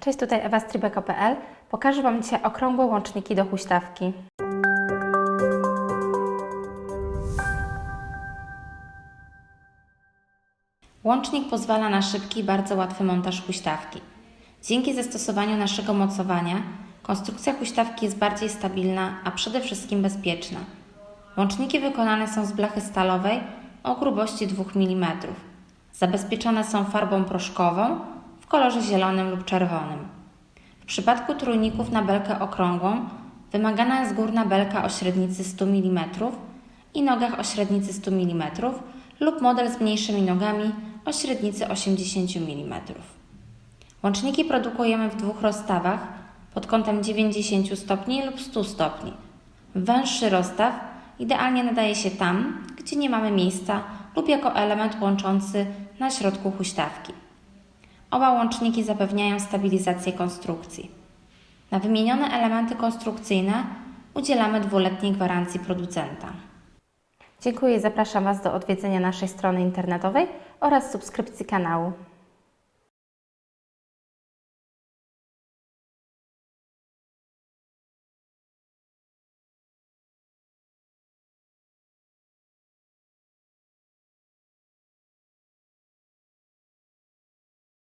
Cześć, tutaj Ewa z Tribeco.pl. Pokażę Wam dzisiaj okrągłe łączniki do huśtawki. Łącznik pozwala na szybki i bardzo łatwy montaż huśtawki. Dzięki zastosowaniu naszego mocowania konstrukcja huśtawki jest bardziej stabilna, a przede wszystkim bezpieczna. Łączniki wykonane są z blachy stalowej o grubości 2 mm. Zabezpieczone są farbą proszkową kolorze zielonym lub czerwonym. W przypadku trójników na belkę okrągłą wymagana jest górna belka o średnicy 100 mm i nogach o średnicy 100 mm lub model z mniejszymi nogami o średnicy 80 mm. Łączniki produkujemy w dwóch rozstawach pod kątem 90 stopni lub 100 stopni. Węższy rozstaw idealnie nadaje się tam, gdzie nie mamy miejsca lub jako element łączący na środku huśtawki. Oba łączniki zapewniają stabilizację konstrukcji. Na wymienione elementy konstrukcyjne udzielamy dwuletniej gwarancji producenta. Dziękuję i zapraszam Was do odwiedzenia naszej strony internetowej oraz subskrypcji kanału.